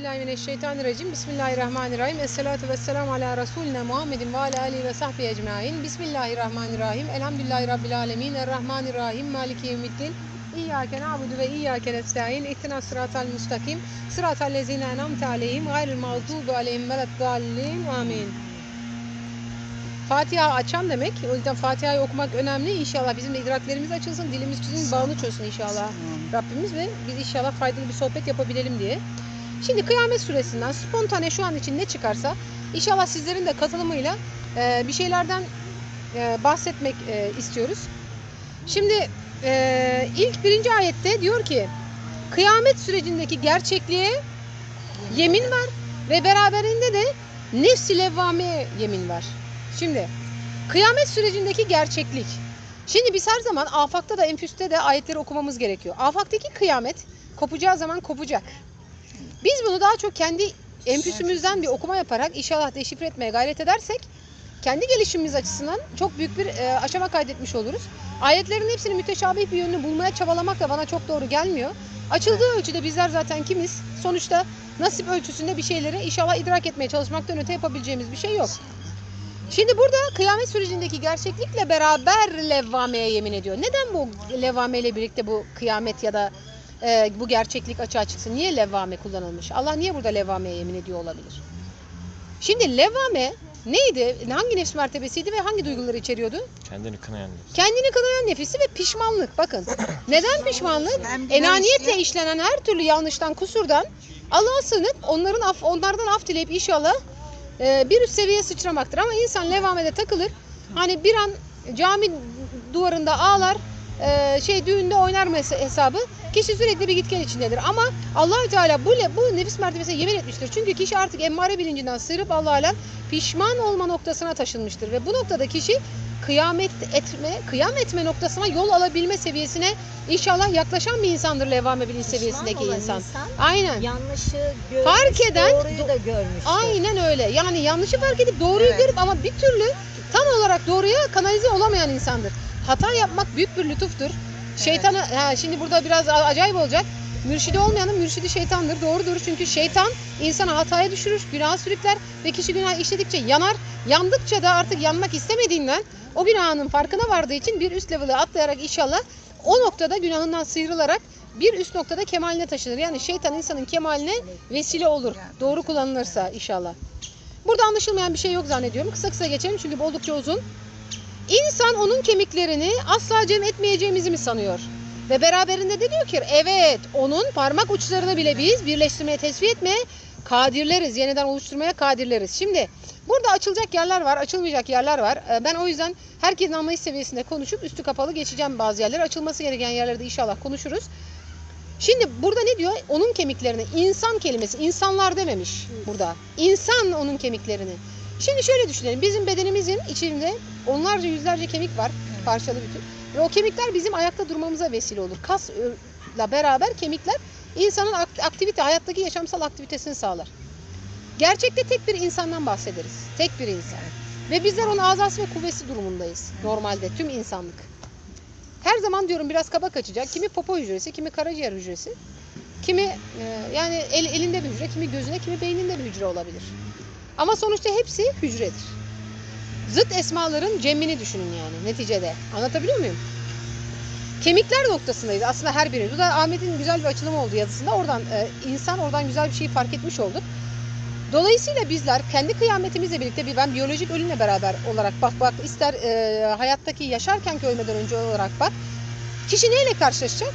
Euzubillahimineşşeytanirracim. Bismillahirrahmanirrahim. Esselatu vesselamu ala Resulina Muhammedin ve ala alihi ve sahbihi ecmain. Bismillahirrahmanirrahim. Elhamdülillahi Rabbil alemin. Errahmanirrahim. Maliki yevmiddin. İyyâke na'budu ve iyyâke nestaîn. İhtina sıratal müstakim. Sıratal lezîne en'amte aleyhim. Gayril mağdubu aleyhim veleddallin. Amin. Fatiha açan demek. O yüzden Fatiha'yı okumak önemli. İnşallah bizim de idraklerimiz açılsın, dilimizin bağını çözsün inşallah Rabbimiz ve biz inşallah faydalı bir sohbet yapabilelim diye. Şimdi Kıyamet Suresi'nden spontane şu an için ne çıkarsa inşallah sizlerin de katılımıyla e, bir şeylerden e, bahsetmek e, istiyoruz. Şimdi e, ilk birinci ayette diyor ki kıyamet sürecindeki gerçekliğe yemin var ve beraberinde de nefs-i levvameye yemin var. Şimdi kıyamet sürecindeki gerçeklik. Şimdi biz her zaman afakta da enfüste de ayetleri okumamız gerekiyor. Afaktaki kıyamet kopacağı zaman kopacak. Biz bunu daha çok kendi enfüsümüzden bir okuma yaparak inşallah deşifre etmeye gayret edersek kendi gelişimimiz açısından çok büyük bir e, aşama kaydetmiş oluruz. Ayetlerin hepsinin müteşabih bir yönünü bulmaya çabalamak da bana çok doğru gelmiyor. Açıldığı ölçüde bizler zaten kimiz? Sonuçta nasip ölçüsünde bir şeyleri inşallah idrak etmeye çalışmaktan öte yapabileceğimiz bir şey yok. Şimdi burada kıyamet sürecindeki gerçeklikle beraber levvameye yemin ediyor. Neden bu levvame ile birlikte bu kıyamet ya da e, bu gerçeklik açığa çıksın? Niye levvame kullanılmış? Allah niye burada levvameye yemin ediyor olabilir? Şimdi levvame neydi? Hangi nefs mertebesiydi ve hangi duyguları içeriyordu? Kendini kınayan nefis. Kendini kınayan nefisi ve pişmanlık. Bakın. Neden pişmanlık? Enaniyetle işlenen her türlü yanlıştan, kusurdan Allah'a sığınıp onların af, onlardan af dileyip inşallah e, bir üst seviyeye sıçramaktır. Ama insan levamede takılır. Hani bir an cami duvarında ağlar, e, şey düğünde oynar hesabı. Kişi sürekli bir gitgel içindedir. Ama Allahü Teala bu, bu nefis mertebesine yemin etmiştir. Çünkü kişi artık emmare bilincinden sıyırıp Allah'a pişman olma noktasına taşınmıştır. Ve bu noktada kişi kıyamet etme, kıyam etme noktasına yol alabilme seviyesine inşallah yaklaşan bir insandır levame bilinç seviyesindeki olan insan. Aynen. Yanlışı görmüş, Fark eden- doğruyu da görmüş. Aynen öyle. Yani yanlışı fark edip doğruyu Evet. görüp ama bir türlü tam olarak doğruya kanalize olamayan insandır. Hata yapmak büyük bir lütuftur. Şeytana ha, şimdi burada biraz acayip olacak. Mürşidi olmayanın mürşidi şeytandır. Doğrudur. Çünkü şeytan insanı hataya düşürür, günaha sürükler ve kişi günah işledikçe yanar. Yandıkça da artık yanmak istemediğinden o günahının farkına vardığı için bir üst level'e atlayarak inşallah o noktada günahından sıyrılarak bir üst noktada kemaline taşınır. Yani şeytan insanın kemaline vesile olur. Doğru kullanılırsa inşallah. Burada anlaşılmayan bir şey yok zannediyorum. Kısa kısa geçelim çünkü oldukça uzun. İnsan onun kemiklerini asla cem etmeyeceğimizi mi sanıyor? Ve beraberinde de diyor ki evet onun parmak uçlarını bile biz birleştirmeye, tesviye etmeye kadirleriz. Yeniden oluşturmaya kadirleriz. Şimdi burada açılacak yerler var, açılmayacak yerler var. Ee, Ben o yüzden herkesin anlayış seviyesinde konuşup üstü kapalı geçeceğim bazı yerler. Açılması gereken yerlerde de inşallah konuşuruz. Şimdi burada ne diyor? Onun kemiklerini. insan kelimesi. insanlar dememiş burada. İnsan onun kemiklerini. Şimdi şöyle düşünelim. Bizim bedenimizin içinde onlarca yüzlerce kemik var. Parçalı bütün. Ve o kemikler bizim ayakta durmamıza vesile olur. Kasla beraber kemikler insanın akt- aktivite, hayattaki yaşamsal aktivitesini sağlar. Gerçekte tek bir insandan bahsederiz. Tek bir insan. Ve bizler onun azası ve kuvvesi durumundayız. Normalde tüm insanlık. Her zaman diyorum biraz kaba kaçacak. Kimi popo hücresi, kimi karaciğer hücresi. Kimi e, yani el, elinde bir hücre, kimi gözünde, kimi beyninde bir hücre olabilir. Ama sonuçta hepsi hücredir. Zıt esmaların cemmini düşünün yani neticede. Anlatabiliyor muyum? Kemikler noktasındayız aslında her biri. Bu da Ahmet'in güzel bir açılımı oldu yazısında. Oradan e, insan oradan güzel bir şeyi fark etmiş olduk. Dolayısıyla bizler kendi kıyametimizle birlikte bir ben biyolojik ölümle beraber olarak bak bak ister e, hayattaki yaşarkenki ölmeden önce olarak bak. Kişi neyle karşılaşacak?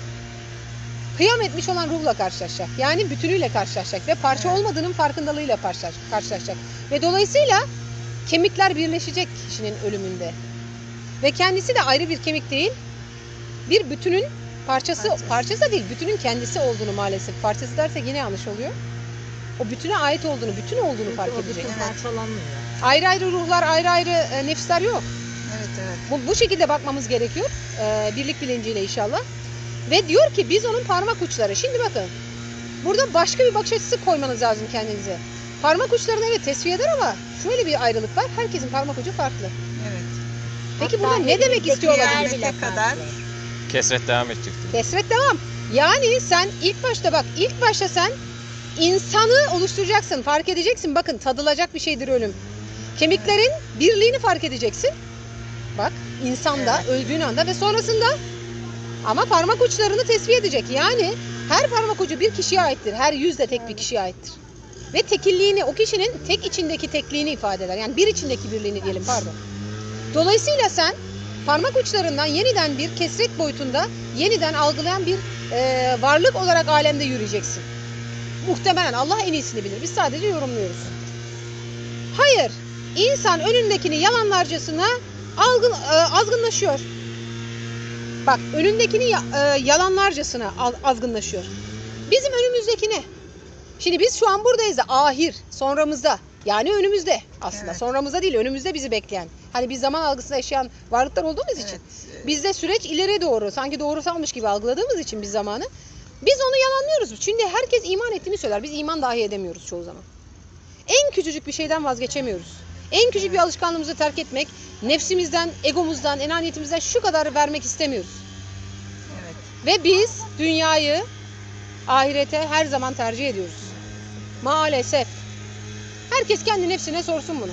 Kıyam etmiş olan ruhla karşılaşacak. Yani bütünüyle karşılaşacak ve parça olmadığının farkındalığıyla karşılaş- karşılaşacak. Ve dolayısıyla kemikler birleşecek kişinin ölümünde. Ve kendisi de ayrı bir kemik değil, bir bütünün parçası, Parçası. parçası da değil, bütünün kendisi olduğunu maalesef. Parçası dersek yine yanlış oluyor. O bütüne ait olduğunu, bütün olduğunu Çünkü fark edecek. parçalanmıyor. Ayrı ayrı ruhlar, ayrı ayrı e, nefisler yok. Evet evet. Bu, bu şekilde bakmamız gerekiyor. e, birlik bilinciyle inşallah. Ve diyor ki biz onun parmak uçları. Şimdi bakın. Burada başka bir bakış açısı koymanız lazım kendinize. Parmak uçlarını evet tesviye eder ama şöyle bir ayrılık var. Herkesin parmak ucu farklı. Evet. Peki Hatta burada ne demek Kıyamete bile kadar farklı. Kesret devam edecektir. Kesret devam. Yani sen ilk başta bak ilk başta sen insanı oluşturacaksın, fark edeceksin. Bakın tadılacak bir şeydir ölüm. Kemiklerin birliğini fark edeceksin. Bak insanda öldüğün anda ve sonrasında ama parmak uçlarını tespit edecek. Yani her parmak ucu bir kişiye aittir. Her yüz de tek bir kişiye aittir. Ve tekilliğini, o kişinin tek içindeki tekliğini ifade eder. Yani bir içindeki birliğini diyelim pardon. Dolayısıyla sen parmak uçlarından yeniden bir kesret boyutunda yeniden algılayan bir e, varlık olarak alemde yürüyeceksin. Muhtemelen Allah en iyisini bilir. Biz sadece yorumluyoruz. Hayır. insan önündekini yalanlarcasına algın, e, azgınlaşıyor. Bak önündekini e, yalanlarcasına al- azgınlaşıyor. Bizim önümüzdekine. Şimdi biz şu an buradayız da ahir sonramızda. Yani önümüzde aslında. Evet. Sonramızda değil önümüzde bizi bekleyen. Hani biz zaman algısında yaşayan varlıklar olduğumuz için. Evet. Bizde süreç ileriye doğru sanki doğrusalmış gibi algıladığımız için biz zamanı biz onu yalanlıyoruz. Çünkü herkes iman ettiğini söyler. Biz iman dahi edemiyoruz çoğu zaman. En küçücük bir şeyden vazgeçemiyoruz. En küçük bir alışkanlığımızı terk etmek, nefsimizden, egomuzdan, enaniyetimizden şu kadar vermek istemiyoruz. Evet. Ve biz dünyayı ahirete her zaman tercih ediyoruz. Maalesef. Herkes kendi nefsine sorsun bunu.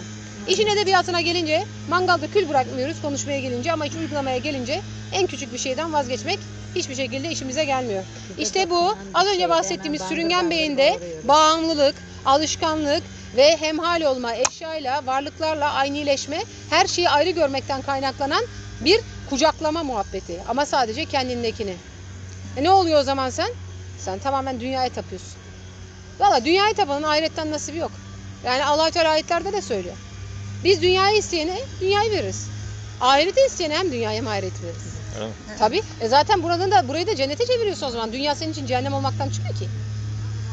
İşin edebiyatına gelince mangalda kül bırakmıyoruz konuşmaya gelince ama iş uygulamaya gelince en küçük bir şeyden vazgeçmek hiçbir şekilde işimize gelmiyor. İşte bu az önce bahsettiğimiz sürüngen beyinde bağımlılık, alışkanlık ve hemhal olma eşyayla, varlıklarla aynileşme, her şeyi ayrı görmekten kaynaklanan bir kucaklama muhabbeti. Ama sadece kendindekini. E ne oluyor o zaman sen? Sen tamamen dünyaya tapıyorsun. Valla dünyaya tapanın ahiretten nasibi yok. Yani Allah Teala ayetlerde de söylüyor. Biz dünyayı isteyene dünyayı veririz. Ahireti isteyene hem dünyayı hem ahireti veririz. Mi? Tabii. E zaten buranın da burayı da cennete çeviriyorsun o zaman. Dünya senin için cehennem olmaktan çıkıyor ki.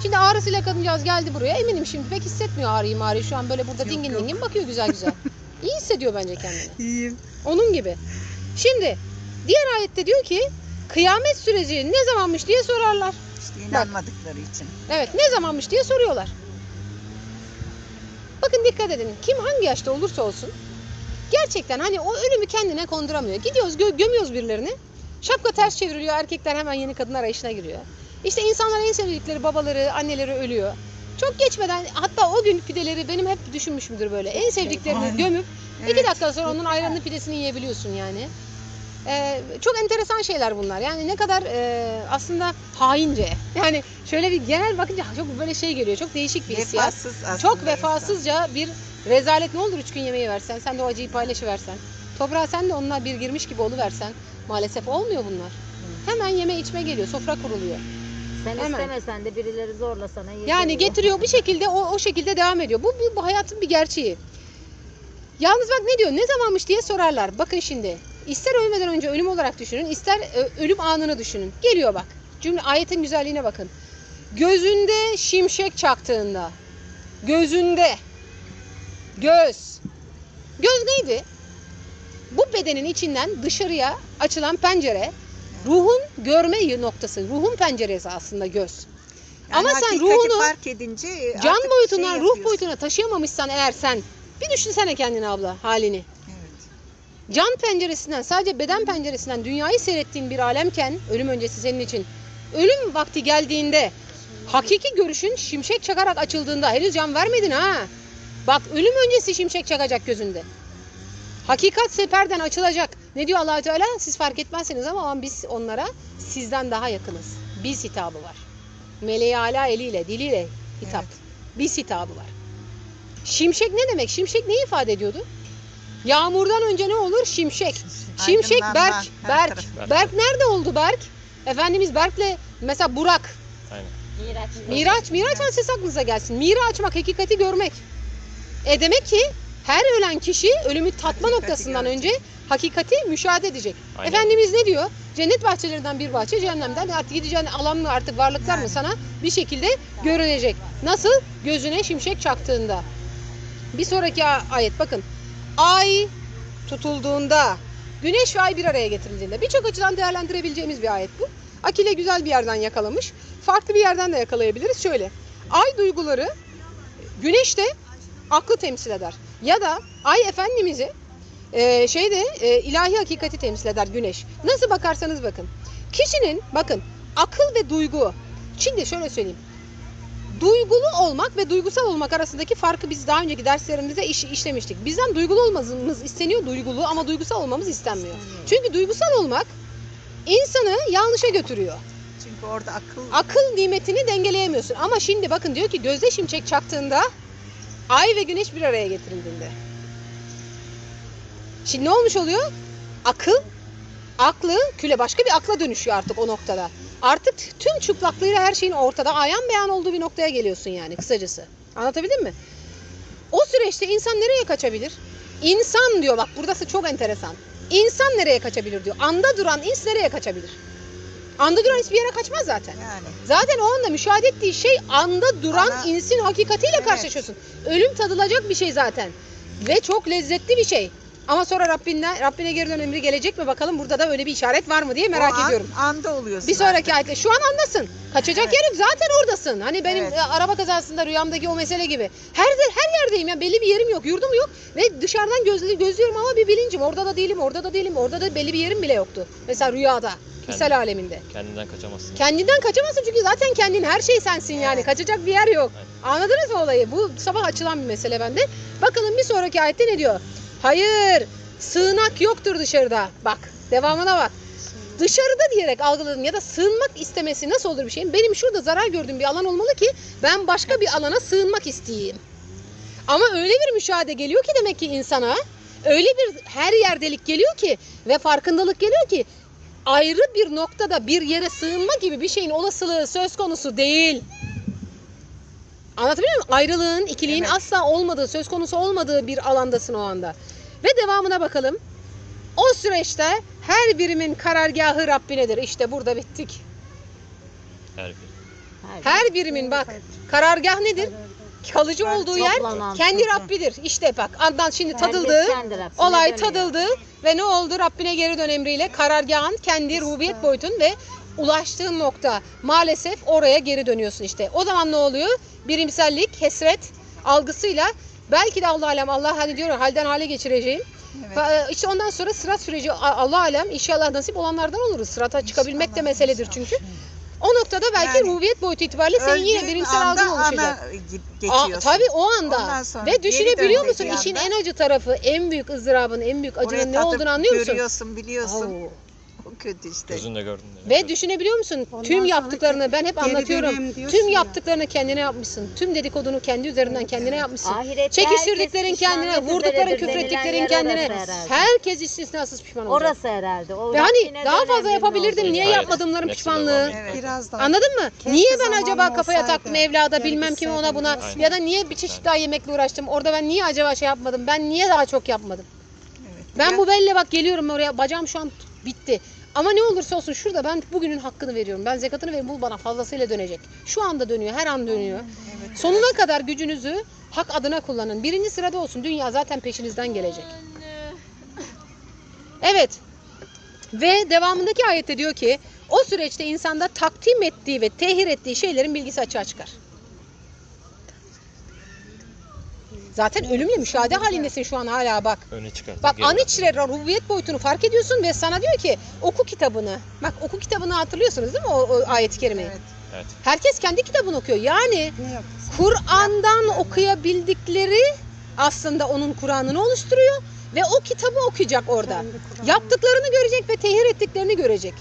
Şimdi ağrısıyla kadıncağız geldi buraya. Eminim şimdi pek hissetmiyor ağrıyı mağrıyı. Şu an böyle burada Yok, dingin yok. dingin bakıyor güzel güzel. İyi hissediyor bence kendini. İyiyim. Onun gibi. Şimdi diğer ayette diyor ki kıyamet süreci ne zamanmış diye sorarlar. İşte inanmadıkları için. Evet ne zamanmış diye soruyorlar. Bakın dikkat edin. Kim hangi yaşta olursa olsun gerçekten hani o ölümü kendine konduramıyor. Gidiyoruz gö- gömüyoruz birilerini. Şapka ters çevriliyor. Erkekler hemen yeni kadın arayışına giriyor. İşte insanlar en sevdikleri babaları, anneleri ölüyor. Çok geçmeden hatta o gün pideleri benim hep düşünmüşümdür böyle. En sevdiklerini gömüp Evet. iki dakika sonra onun ayranını pidesini yiyebiliyorsun yani. Ee, çok enteresan şeyler bunlar. Yani ne kadar e, aslında haince. Yani şöyle bir genel bakınca çok böyle şey geliyor. Çok değişik bir hissiyat. Vefasız aslında. Çok insan. vefasızca bir rezalet ne olur üç gün yemeği versen. Sen de o acıyı paylaşıversen. Toprağa sen de onunla bir girmiş gibi oluversen. Maalesef olmuyor bunlar. Hemen yeme içme geliyor. Sofra kuruluyor. Sen Hemen. istemesen de birileri zorla sana yediriyor. Yani getiriyor bir şekilde o, o şekilde devam ediyor. Bu, bu, bu hayatın bir gerçeği. Yalnız bak ne diyor ne zamanmış diye sorarlar. Bakın şimdi ister ölmeden önce ölüm olarak düşünün ister e, ölüm anını düşünün. Geliyor bak cümle ayetin güzelliğine bakın. Gözünde şimşek çaktığında gözünde göz göz neydi? Bu bedenin içinden dışarıya açılan pencere ruhun görme noktası ruhun penceresi aslında göz. Yani Ama sen ruhunu fark edince Can boyutundan şey ruh boyutuna taşıyamamışsan eğer sen bir düşünsene kendini abla halini. Can penceresinden sadece beden penceresinden dünyayı seyrettiğin bir alemken ölüm öncesi senin için ölüm vakti geldiğinde hakiki görüşün şimşek çakarak açıldığında henüz can vermedin ha. Bak ölüm öncesi şimşek çakacak gözünde. Hakikat seferden açılacak. Ne diyor allah Teala? Siz fark etmezseniz ama, ama biz onlara sizden daha yakınız. Biz hitabı var. Meleği ala eliyle, diliyle hitap. Evet. Biz hitabı var. Şimşek ne demek? Şimşek ne ifade ediyordu? Yağmurdan önce ne olur? Şimşek. Şimşek Aydınlanma, Berk. her Berk. Berk nerede oldu Berk? Efendimiz Berk'le mesela Burak. Aynen. Miraç. Miraç. Miraç hadisesi aklınıza gelsin. Mira açmak, hakikati görmek. E demek ki her ölen kişi ölümü tatma Hakikati noktasından görecek. önce hakikati müşahede edecek. Aynen. Efendimiz ne diyor? Cennet bahçelerinden bir bahçe, cehennemden artık gideceğin alan mı artık varlıklar mı Yani. sana bir şekilde görünecek. Nasıl? Gözüne şimşek çaktığında. Bir sonraki a- ayet bakın. Ay tutulduğunda, güneş ve ay bir araya getirildiğinde birçok açıdan değerlendirebileceğimiz bir ayet bu. Akile güzel bir yerden yakalamış. Farklı bir yerden de yakalayabiliriz. Şöyle. Ay duyguları güneş de aklı temsil eder. Ya da ay efendimizi e, şeyde e, ilahi hakikati temsil eder güneş. Nasıl bakarsanız bakın. Kişinin bakın akıl ve duygu. Şimdi şöyle söyleyeyim. Duygulu olmak ve duygusal olmak arasındaki farkı biz daha önceki derslerimizde iş, işlemiştik. Bizden duygulu olmamız isteniyor duygulu ama duygusal olmamız istenmiyor. Çünkü duygusal olmak insanı yanlışa götürüyor. Çünkü orada akıl Akıl nimetini dengeleyemiyorsun. Ama şimdi bakın diyor ki gözde şimşek çaktığında ay ve güneş bir araya getirildiğinde. Şimdi ne olmuş oluyor? Akıl, aklı küle başka bir akla dönüşüyor artık o noktada. Artık tüm çıplaklığıyla her şeyin ortada ayan beyan olduğu bir noktaya geliyorsun yani kısacası. Anlatabildim mi? O süreçte insan nereye kaçabilir? İnsan diyor bak burası çok enteresan. İnsan nereye kaçabilir diyor. Anda duran ins nereye kaçabilir? Anda duran hiçbir yere kaçmaz zaten. yani. Zaten o anda müşahede ettiği şey anda duran Ana- insin hakikatiyle Evet. karşılaşıyorsun. Ölüm tadılacak bir şey zaten. Ve çok lezzetli bir şey. Ama sonra Rabbinden, Rabbine geri dön emri gelecek mi bakalım burada da öyle bir işaret var mı diye merak O an- ediyorum. anda oluyorsun. Bir sonraki ayette şu an andasın. Kaçacak Evet. yer yok zaten oradasın. Hani benim Evet. e, araba kazasında rüyamdaki o mesele gibi. Her her yerdeyim ya belli bir yerim yok, yurdum yok ve dışarıdan gözlü, gözlüyorum ama bir bilincim. Orada da değilim, orada da değilim, orada da belli bir yerim bile yoktu. Mesela rüyada, misal aleminde. Kendinden kaçamazsın. Kendinden kaçamazsın çünkü zaten kendin her şey sensin yani. Evet. Kaçacak bir yer yok. Anladınız mı olayı? Bu sabah açılan bir mesele bende. Bakalım bir sonraki ayette ne diyor? Hayır, sığınak yoktur dışarıda. Bak, devamına bak. Dışarıda diyerek algıladım ya da sığınmak istemesi nasıl olur bir şeyin? Benim şurada zarar gördüğüm bir alan olmalı ki ben başka bir alana sığınmak isteyeyim. Ama öyle bir müşahede geliyor ki demek ki insana, öyle bir her yerdelik geliyor ki ve farkındalık geliyor ki ayrı bir noktada bir yere sığınma gibi bir şeyin olasılığı söz konusu değil. Anlatabiliyor muyum? Ayrılığın, ikiliğin Evet. asla olmadığı, söz konusu olmadığı bir alandasın o anda. Ve devamına bakalım. O süreçte her birimin karargahı Rabbinedir. İşte burada bittik. Her biri. Her birimin bak karargah nedir? Kalıcı olduğu yer kendi. Rabbidir. İşte bak andan şimdi tadıldı. Olay tadıldı ve ne oldu? Rabbine geri dön emriyle karargahın kendi rububiyet boyutun ve ulaştığın nokta maalesef oraya geri dönüyorsun işte. O zaman ne oluyor? Birimsellik, hesret algısıyla belki de Allah alem Allah hani diyor halden hale geçireceğim. Evet. Fa- İşte ondan sonra sırat süreci Allah alem inşallah nasip olanlardan oluruz. Sırata çıkabilmek de meseledir çünkü. O noktada belki Yani rububiyet boyutu itibariyle senin yine birimsel algın oluşacak. Aa, geçiyorsun. tabii o anda. Sonra Ve düşünebiliyor musun işin en acı tarafı, en büyük ızdırabın, en büyük acının ne olduğunu anlıyor musun? Görüyorsun, biliyorsun. Oo. O kötü işte. Gözünle gördün. Ve düşünebiliyor musun? Ondan tüm yaptıklarını ben hep anlatıyorum. Tüm ya. yaptıklarını kendine yapmışsın. Tüm dedikodunu kendi üzerinden kendine yapmışsın. Ahirette Çekiştirdiklerin kendine, vurdukların, küfrettiklerin kendine. Herkes istisnasız pişman olacak. Orası herhalde. O Ve hani daha fazla yapabilirdim. Niye. Hayır. yapmadımların Nefsine pişmanlığı? Evet. Biraz daha. Anladın mı? Keşke niye ben acaba kafaya taktım evlada bilmem kime ona buna ya da niye bir çeşit daha yemekle uğraştım? Orada ben niye acaba şey yapmadım? Ben niye daha çok yapmadım? Evet. Ben bu belle bak geliyorum oraya bacağım şu an bitti. Ama ne olursa olsun şurada ben bugünün hakkını veriyorum. Ben zekatını veriyorum. Bu bana fazlasıyla dönecek. Şu anda dönüyor. Her an dönüyor. Evet, Sonuna kadar gücünüzü hak adına kullanın. Birinci sırada olsun. Dünya zaten peşinizden gelecek. Evet. Ve devamındaki ayette diyor ki o süreçte insanda takdim ettiği ve tehir ettiği şeylerin bilgisi açığa çıkar. Zaten ölümle müşahede halindesin şu an hala bak. Öne çıkartıp Bak geri an bak. içre rububiyet boyutunu fark ediyorsun ve sana diyor ki oku kitabını. Bak oku kitabını hatırlıyorsunuz değil mi o, o ayet-i kerimeyi? Evet. Evet. Herkes kendi kitabını okuyor. Yani? Kur'an'dan okuyabildikleri aslında onun Kur'an'ını oluşturuyor ve o kitabı okuyacak orada. Yaptıklarını görecek ve tehir ettiklerini görecek.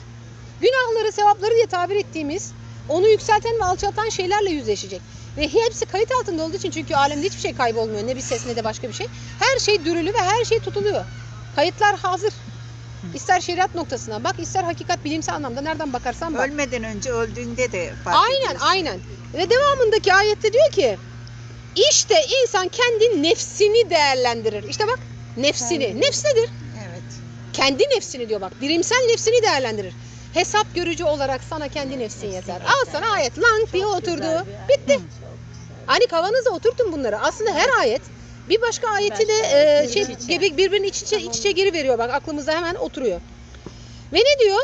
Günahları, sevapları diye tabir ettiğimiz onu yükselten ve alçaltan şeylerle yüzleşecek. Ve hepsi kayıt altında olduğu için çünkü alemde hiçbir şey kaybolmuyor. Ne bir ses ne de başka bir şey. Her şey dürülü ve her şey tutuluyor. Kayıtlar hazır. İster şeriat noktasına bak, ister hakikat bilimsel anlamda nereden bakarsan bak. Ölmeden önce öldüğünde de fark Aynen ediyorsun. aynen. Ve devamındaki ayette diyor ki işte insan kendi nefsini değerlendirir. İşte bak nefsini. Kendi. Nefs nedir? Evet. Kendi nefsini diyor bak. Birimsel nefsini değerlendirir. Hesap görücü olarak sana kendi nefsin yeter. Al sana ayet lang diye oturdu. Bitti. Güzel. Hani kavanoza oturtun bunları. Aslında her ayet bir başka ayeti de e, şey gibi birbirinin iç içe, iç içe geri veriyor. Bak aklımızda hemen oturuyor. Ve ne diyor?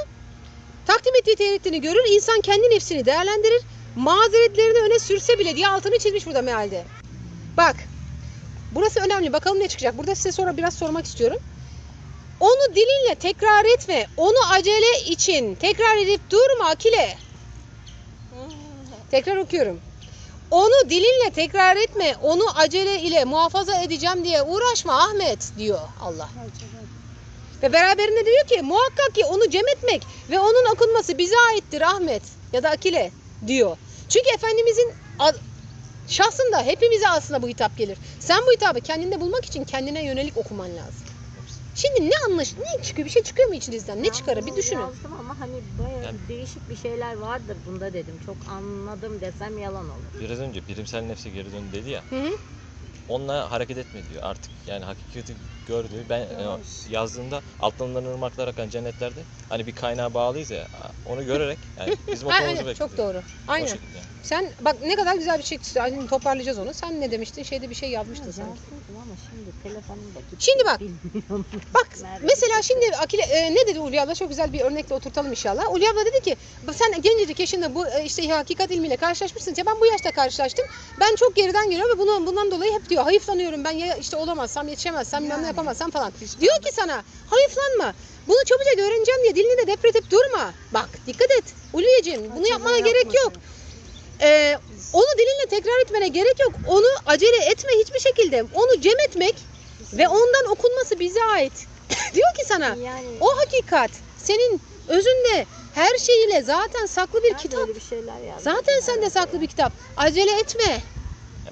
Takdim ettiği tehditini görür. insan kendi nefsini değerlendirir. Mazeretlerini öne sürse bile diye altını çizmiş burada mealde. Bak. Burası önemli. Bakalım ne çıkacak. Burada size sonra biraz sormak istiyorum. Onu dilinle tekrar etme. Onu acele için tekrar edip durma akile. Tekrar okuyorum. Onu dilinle tekrar etme. Onu acele ile muhafaza edeceğim diye uğraşma Ahmet diyor Allah. Ve beraberinde diyor ki muhakkak ki onu cem etmek ve onun okunması bize aittir Ahmet ya da Akile diyor. Çünkü Efendimizin şahsında hepimize aslında bu hitap gelir. Sen bu hitabı kendinde bulmak için kendine yönelik okuman lazım. Şimdi ne anlaş, ne çıkıyor? Bir şey çıkıyor mu içinizden? Ne Ben çıkarır? Bir düşünün. Yazdım ama hani bayağı Yani- değişik bir şeyler vardır bunda dedim. Çok anladım desem yalan olur. Biraz önce birimsel nefse geri dön dedi ya. Hı hı. Onunla hareket etme diyor artık. Yani hakikati gördüğü ben e, yazdığında altından ırmaklar akan cennetlerde hani bir kaynağa bağlıyız ya onu görerek yani bizim Aynen, okumamızı bekliyor. çok doğru. O Aynen. şekilde yani. Sen bak ne kadar güzel bir şey hani toparlayacağız onu. Sen ne demiştin? Şeyde bir şey yazmıştın sanki. Ama şimdi telefonum da gitti. Şimdi bak. Bilmiyorum. Bak Nerede mesela şimdi Akile e, ne dedi Ulya abla çok güzel bir örnekle oturtalım inşallah. Ulya abla dedi ki sen gencecik yaşında bu e, işte hakikat ilmiyle karşılaşmışsın. Ya ben bu yaşta karşılaştım. Ben çok geriden geliyorum ve bunu, bundan dolayı hep diyor hayıflanıyorum. Ben ya işte olamazsam yetişemezsem bilmem ne Yani. Yapamazsam falan. Diyor ki sana hayıflanma. Bunu çabucak öğreneceğim diye dilini de depretip durma. Bak dikkat et Ulya'cığım bunu yapmana gerek yok. Ee, onu dilinle tekrar etmene gerek yok. Onu acele etme hiçbir şekilde. Onu cem etmek ve ondan okunması bize ait. Diyor ki sana yani o hakikat senin özünde her şeyiyle zaten saklı bir ben kitap. bir şeyler yazdım. Zaten sende saklı bir kitap. Acele etme.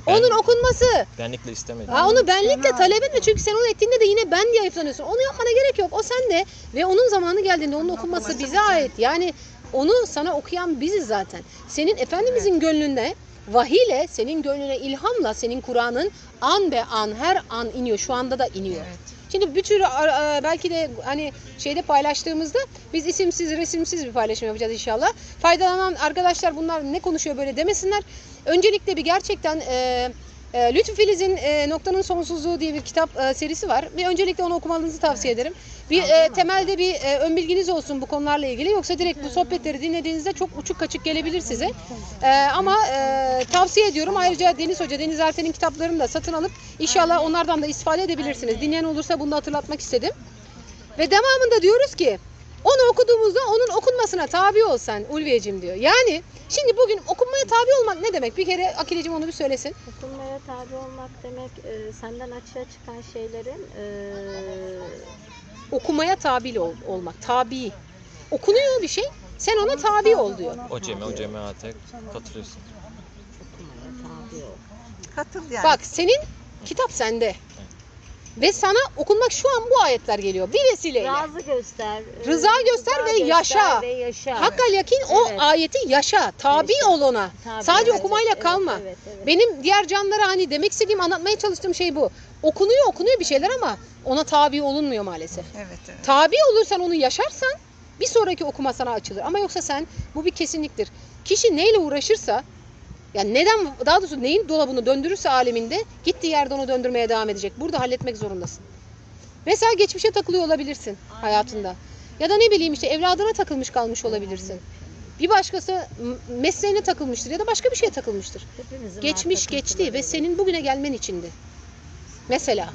Ben- Onun okunması. benlikle istemedim. Ha, onu benlikle Sana talep etme çünkü sen onu ettiğinde de yine ben diye ayıflanıyorsun. Onu yapmana gerek yok. O sende ve onun zamanı geldiğinde onun okunması okuması bize bize. ait. Yani onu sana okuyan biziz zaten. Senin Efendimizin gönlünde vahiyle, senin gönlüne ilhamla, senin Kur'an'ın an be an her an iniyor. Şu anda da iniyor. Evet. Şimdi bir tür a- belki de hani şeyde paylaştığımızda biz isimsiz, resimsiz bir paylaşım yapacağız inşallah. Faydalanan arkadaşlar bunlar ne konuşuyor böyle demesinler. Öncelikle bir gerçekten e, e, Lütfü Filiz'in e, Noktanın Sonsuzluğu diye bir kitap e, serisi var. Bir öncelikle onu okumanızı tavsiye ederim. Bir e, temelde bir e, ön bilginiz olsun bu konularla ilgili. Yoksa direkt bu sohbetleri dinlediğinizde çok uçuk kaçık gelebilir size. E, ama e, tavsiye ediyorum. Ayrıca Deniz Hoca, Deniz Erten'in kitaplarını da satın alıp inşallah onlardan da istifade edebilirsiniz. Dinleyen olursa bunu da hatırlatmak istedim. Ve devamında diyoruz ki onu okuduğumuzda onun okunmasına tabi ol sen Ulviyeciğim diyor. Yani şimdi bugün okunmaya tabi olmak ne demek? Bir kere Akile'cim onu bir söylesin. Okunmaya tabi olmak demek e, senden açığa çıkan şeylerin e, Okumaya tabi ol, olmak. Tabi. Okunuyor bir şey. Sen ona tabi ol diyor. O ceme o cemaate katılıyorsun. Katıl yani. Bak senin kitap sende. Ve sana okunmak şu an bu ayetler geliyor. Bir vesileyle. Razı göster. e, Rıza göster ve yaşa. ve yaşa. Hakkal yakin o Evet. ayeti yaşa. Tabi Yaşa. ol ona. Tabi, Sadece evet, okumayla evet, kalma. Evet, evet. Benim diğer canlara hani demek istediğim anlatmaya çalıştığım şey bu. Okunuyor okunuyor bir şeyler ama ona tabi olunmuyor maalesef. Evet evet. Tabi olursan onu yaşarsan bir sonraki okuma sana açılır. Ama yoksa sen bu bir kesinliktir. Kişi neyle uğraşırsa yani neden daha doğrusu neyin dolabını döndürürse aleminde gittiği yerde onu döndürmeye devam edecek. Burada halletmek zorundasın. Mesela geçmişe takılıyor olabilirsin hayatında. Ya da ne bileyim işte evladına takılmış kalmış olabilirsin. Bir başkası mesleğine takılmıştır ya da başka bir şeye takılmıştır. Hepimizin Geçmiş geçti ve senin bugüne gelmen içindi. Mesela.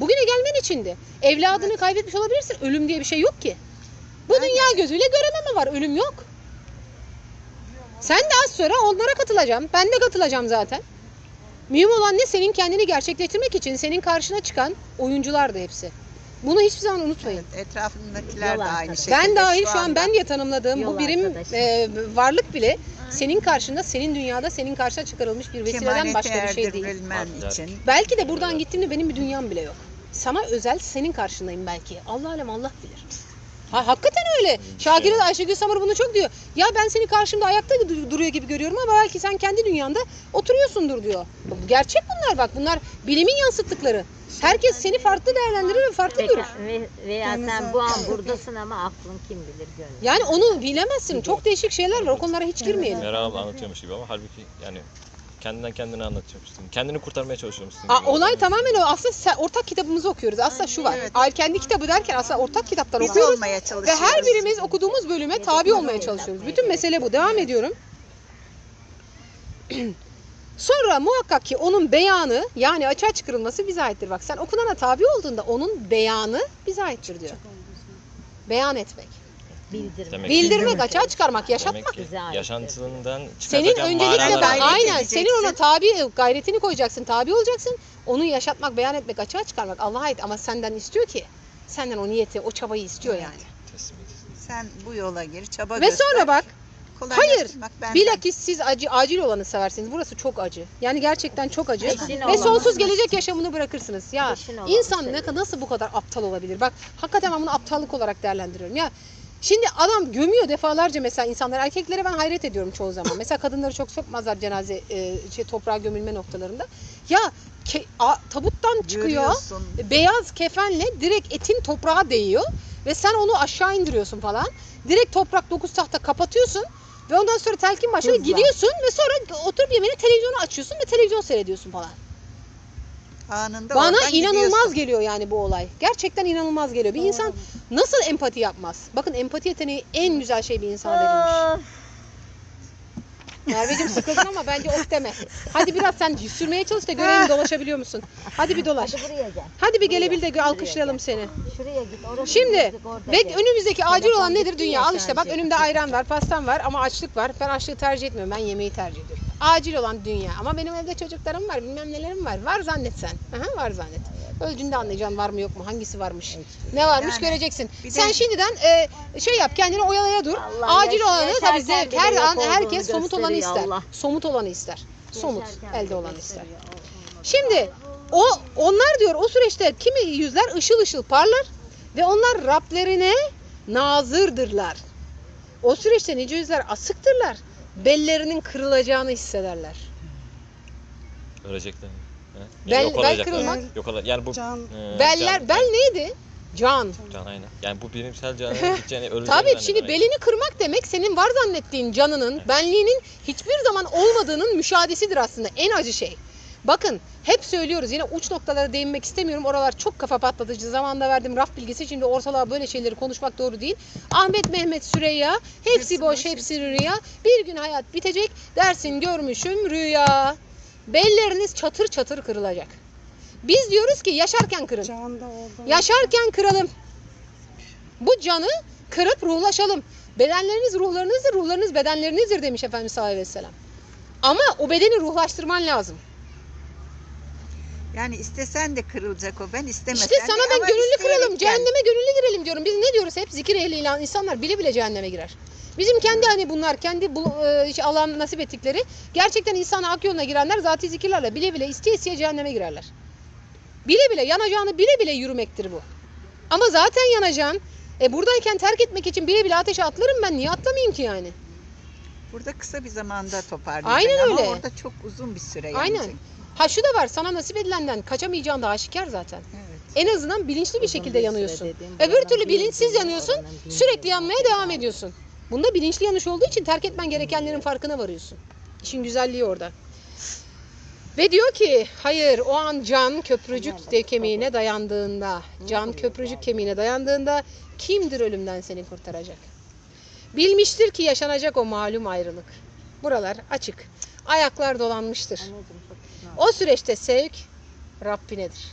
Bugüne gelmen içindi. Evladını kaybetmiş olabilirsin. Ölüm diye bir şey yok ki. Bu dünya gözüyle görememe var. Ölüm yok. Sen de az sonra onlara katılacağım. Ben de katılacağım zaten. Mühim olan ne? Senin kendini gerçekleştirmek için senin karşına çıkan oyuncular da hepsi. Bunu hiçbir zaman unutmayın. Evet, Etrafındakiler Yol de aynı arkadaşı. şekilde. Ben dahil şu an anda. ben diye tanımladığım Yol bu birim arkadaşı. e, varlık bile senin karşında, senin dünyada, senin karşına çıkarılmış bir vesileden başka bir şey değil. için. Belki de buradan gittiğimde benim bir dünyam bile yok. Sana özel senin karşındayım belki. Allah alem Allah bilir. Ha, hakikaten öyle. Şakir de Ayşegül Samur bunu çok diyor. Ya ben seni karşımda ayakta dur- duruyor gibi görüyorum ama belki sen kendi dünyanda oturuyorsundur diyor. Gerçek bunlar bak. Bunlar bilimin yansıttıkları. Herkes seni farklı değerlendirir ve farklı görür. ve, veya sen bu an buradasın ama aklın kim bilir gönlün. Yani onu bilemezsin. Çok değişik şeyler var. O konulara hiç girmeyelim. Meral abla anlatıyormuş gibi ama halbuki yani kendinden kendine anlatıyormuşsun. Kendini kurtarmaya çalışıyormuşsun. Aa, gibi. olay tamamen o. Aslında sen- ortak kitabımızı okuyoruz. Aslında şu var. Evet. Ay kendi kitabı derken aslında ortak kitaptan Biz okuyoruz. olmaya Ve çalışıyoruz. her birimiz okuduğumuz bölüme tabi olmaya çalışıyoruz. Bütün mesele bu. Devam ediyorum. Sonra muhakkak ki onun beyanı yani açığa çıkarılması bize aittir. Bak sen okunana tabi olduğunda onun beyanı bize aittir diyor. Beyan etmek. Bildirmek. Demek ki- Bildirmek, açığa çıkarmak, yaşatmak. Demek ki yaşantısından Senin öncelikle ben aynen edeceksin. senin ona tabi gayretini koyacaksın, tabi olacaksın. Onu yaşatmak, beyan etmek, açığa çıkarmak Allah'a ait ama senden istiyor ki. Senden o niyeti, o çabayı istiyor yani. Teslim edilsin. Sen bu yola gir, çaba Ve göster. sonra bak Kolaylaştırmak benden. Bilakis siz acı, acil olanı seversiniz. Burası çok acı. Yani gerçekten çok acı. Eşin Ve sonsuz gelecek yaşamını bırakırsınız. Ya Eşin insan ne nasıl bu kadar aptal olabilir? Bak hakikaten ben bunu aptallık olarak değerlendiriyorum. Ya şimdi adam gömüyor defalarca mesela insanlar. Erkeklere ben hayret ediyorum çoğu zaman. Mesela kadınları çok sokmazlar cenaze e, şey, toprağa gömülme noktalarında. Ya ke- a- tabuttan çıkıyor. Görüyorsun. Beyaz kefenle direkt etin toprağa değiyor ve sen onu aşağı indiriyorsun falan. Direkt toprak dokuz tahta kapatıyorsun ve ondan sonra telkin başlıyor. Gidiyorsun ve sonra oturup yemeğini televizyonu açıyorsun ve televizyon seyrediyorsun falan. Anında Bana inanılmaz gidiyorsun. geliyor yani bu olay. Gerçekten inanılmaz geliyor. Bir insan nasıl empati yapmaz? Bakın empati yeteneği en güzel şey bir insana verilmiş. Merveciğim sıkıldın ama bence of deme. Hadi biraz sen sürmeye çalış da görelim dolaşabiliyor musun? Hadi bir dolaş. Hadi buraya gel. Hadi bir gelebil de alkışlayalım seni. Şuraya git. Orası Şimdi müzik, orada gel. önümüzdeki acil Telefon olan nedir? gitti Dünya ya al işte bak sadece. önümde ayran var, pastam var ama açlık var. Ben açlığı tercih etmiyorum. Ben yemeği tercih ediyorum. Acil olan dünya. Ama benim evde çocuklarım var, bilmem nelerim var. Var zannet sen. Aha, var zannet. Öldüğünde anlayacaksın var mı yok mu, hangisi varmış. Ne varmış Yani göreceksin. bir Sen de- şimdiden e, şey yap, kendini oyalaya dur. Allah acil yaş- olanı tabii yaşarken zevk. bile Her yok an olduğunu herkes somut olanı gösteriyor ister. Allah. Somut olanı ister. Somut Yaşarken elde bile olanı ister. gösteriyor. Şimdi o onlar diyor o süreçte kimi yüzler ışıl ışıl parlar ve onlar Rablerine nazırdırlar. O süreçte nice yüzler asıktırlar. Bellerinin kırılacağını hissederler. Ölecekler. He? Bel- yok bel olacaklar. kırılmak. Yok olacak. Yani bu Can. e, Beller can- bel neydi? Can. Can aynen. Yani bu bilimsel canın gideceğini öleceğini Tabii şimdi zanneden- belini kırmak demek senin var zannettiğin canının, benliğinin hiçbir zaman olmadığının müşahadesidir aslında. En acı şey. Bakın hep söylüyoruz yine uç noktalara değinmek istemiyorum. Oralar çok kafa patlatıcı. Zamanında verdim raf bilgisi. Şimdi ortalığa böyle şeyleri konuşmak doğru değil. Ahmet, Mehmet, Süreyya hepsi Hepsi boş, boş, hepsi rüya. Bir gün hayat bitecek dersin görmüşüm rüya. Belleriniz çatır çatır kırılacak. Biz diyoruz ki yaşarken kırın. Yaşarken kıralım. Bu canı kırıp ruhlaşalım. Bedenleriniz ruhlarınızdır, ruhlarınız bedenlerinizdir demiş Efendimiz sallallahu aleyhi ve sellem. Ama o bedeni ruhlaştırman lazım. Yani istesen de kırılacak o. Ben istemesem İşte sana de ben ama gönüllü isteyerek kıralım, gel. cehenneme gönüllü girelim diyorum. Biz ne diyoruz hep zikir ehliyle insanlar bile bile cehenneme girer. Bizim kendi hani bunlar kendi bu e, işte Allah'ın nasip ettikleri gerçekten insana hak yoluna girenler zati zikirlerle bile bile isteye isteye cehenneme girerler. Bile bile yanacağını bile bile yürümektir bu. Ama zaten yanacaksın. E buradayken terk etmek için bile bile ateşe atlarım ben. Niye atlamayayım ki yani? Burada kısa bir zamanda toparlayacaksın Aynen ama öyle. orada çok uzun bir süre Aynen. yanacak. Ha şu da var sana nasip edilenden kaçamayacağın da aşikar zaten. Evet. En azından bilinçli bir şekilde yanıyorsun. Öbür türlü bilinçsiz yanıyorsun. Sürekli yanmaya devam ediyorsun. Bunda bilinçli yanış olduğu için terk etmen gerekenlerin farkına varıyorsun. İşin güzelliği orada. Ve diyor ki hayır o an can köprücük de kemiğine dayandığında, can köprücük kemiğine dayandığında kimdir ölümden seni kurtaracak? Bilmiştir ki yaşanacak o malum ayrılık. Buralar açık. Ayaklar dolanmıştır. O süreçte sevk Rabbinedir.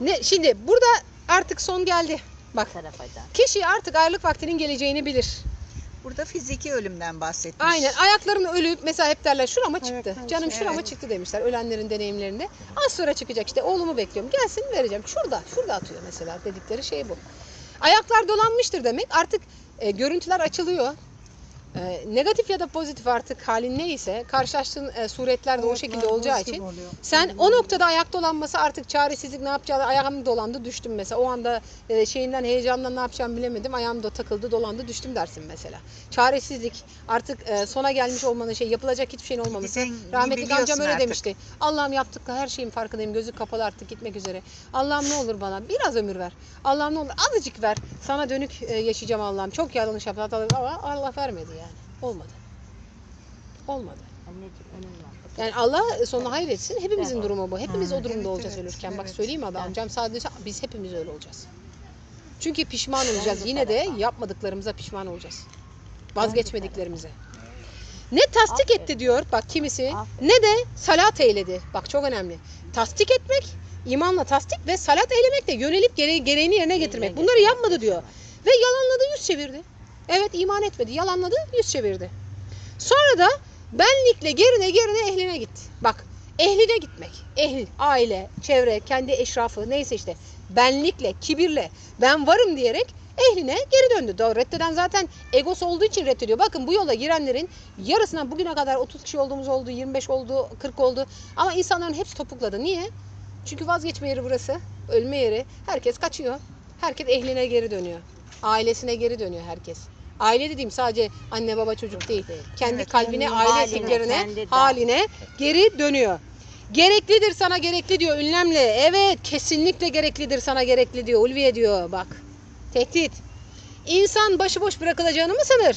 Ne, şimdi burada artık son geldi. Bak kişi artık ayrılık vaktinin geleceğini bilir. Burada fiziki ölümden bahsetmiş. Aynen ayakların ölüp mesela hep derler şurama çıktı. Ayaktan Canım çıktı. şurama Evet. çıktı demişler ölenlerin deneyimlerinde. Az sonra çıkacak işte oğlumu bekliyorum. Gelsin vereceğim. Şurada şurada atıyor mesela dedikleri şey bu. Ayaklar dolanmıştır demek artık e, görüntüler açılıyor. E, negatif ya da pozitif artık halin neyse karşılaştığın e, suretler de o şekilde olacağı için sen o noktada ayak dolanması artık çaresizlik ne yapacağını ayağım dolandı düştüm mesela. O anda e, şeyinden heyecandan ne yapacağımı bilemedim. Ayağım da takıldı dolandı düştüm dersin mesela. Çaresizlik artık e, sona gelmiş olmanın şey yapılacak hiçbir şeyin olmaması. Rahmetli amcam öyle artık. demişti. Allah'ım yaptıkları her şeyin farkındayım. Gözü kapalı artık gitmek üzere. Allah'ım ne olur bana biraz ömür ver. Allah'ım ne olur azıcık ver. Sana dönük e, yaşayacağım Allah'ım. Çok yanlış yaptım ama Allah vermedi yani. Olmadı. Olmadı. Yani Allah sonu hayretsin. Hepimizin Evet. durumu bu. Hepimiz o durumda evet, olacağız evet, ölürken. Bak söyleyeyim amcam sadece biz hepimiz öyle olacağız. Çünkü pişman olacağız. Yine de yapmadıklarımıza pişman olacağız. Vazgeçmediklerimize. Ne tasdik Aferin. etti diyor bak kimisi Aferin. ne de salat eyledi. Bak çok önemli. Tasdik etmek imanla tasdik ve salat eylemekle yönelip gere- gereğini yerine getirmek. Bunları yapmadı diyor. Ve yalanladı yüz çevirdi. Evet iman etmedi. Yalanladı yüz çevirdi. Sonra da benlikle gerine gerine ehline gitti. Bak ehline gitmek. Ehil, aile, çevre, kendi eşrafı neyse işte. Benlikle, kibirle, ben varım diyerek ehline geri döndü. Reddeden zaten egosu olduğu için reddediyor. Bakın bu yola girenlerin yarısından bugüne kadar 30 kişi olduğumuz oldu, 25 oldu, 40 oldu. Ama insanların hepsi topukladı. Niye? Çünkü vazgeçme yeri burası. Ölme yeri. Herkes kaçıyor. Herkes ehline geri dönüyor. Ailesine geri dönüyor herkes. Aile dediğim sadece anne baba çocuk değil. Kendi Evet, kalbine, kendi aile haline, ettiklerine, kendi de. haline geri dönüyor. Gereklidir sana gerekli diyor ünlemle. Evet kesinlikle gereklidir sana gerekli diyor. Ulviye diyor bak. Tehdit. İnsan başıboş bırakılacağını mı sanır?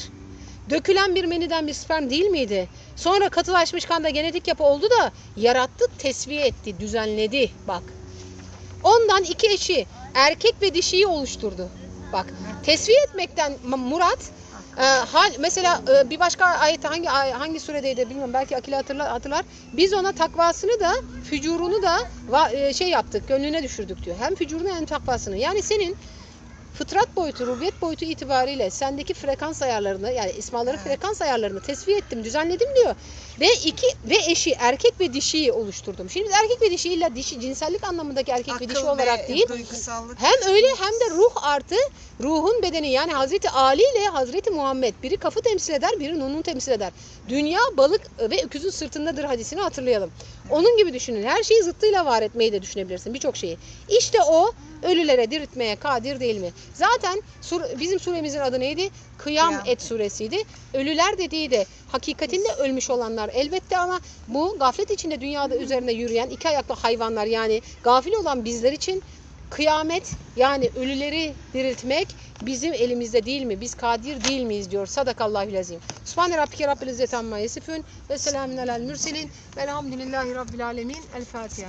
Dökülen bir meniden bir sperm değil miydi? Sonra katılaşmış kanda genetik yapı oldu da yarattı, tesviye etti, düzenledi. Bak. Ondan iki eşi, erkek ve dişiyi oluşturdu. Bak. Tesviye etmekten murat e, hal mesela e, bir başka ayet hangi hangi suredeydi bilmiyorum belki Akile hatırlar, hatırlar. Biz ona takvasını da fücurunu da va- e, şey yaptık, gönlüne düşürdük diyor. Hem fücurunu hem takvasını. Yani senin fıtrat boyutu, rubiyet boyutu itibariyle sendeki frekans ayarlarını yani ismaların Evet. frekans ayarlarını tesviye ettim, düzenledim diyor. Ve iki ve eşi erkek ve dişiyi oluşturdum. Şimdi biz erkek ve dişi illa dişi cinsellik anlamındaki erkek ve dişi olarak değil. Hem öyle hem de ruh artı ruhun bedeni yani Hazreti Ali ile Hazreti Muhammed biri kafı temsil eder biri nunun temsil eder. Dünya balık ve öküzün sırtındadır hadisini hatırlayalım. Onun gibi düşünün. Her şeyi zıttıyla var etmeyi de düşünebilirsin birçok şeyi. İşte o ölülere diriltmeye kadir değil mi? Zaten sur- bizim suremizin adı neydi? Kıyam Kıyam. et suresiydi. Ölüler dediği de hakikatinde ölmüş olanlar elbette ama bu gaflet içinde dünyada üzerinde yürüyen iki ayaklı hayvanlar yani gafil olan bizler için kıyamet yani ölüleri diriltmek bizim elimizde değil mi? Biz kadir değil miyiz diyor. Sadakallahü azim. Subhane rabbike rabbil izzeti amma yasifun ve selamun alel mürselin velhamdülillahi rabbil alemin. El Fatiha.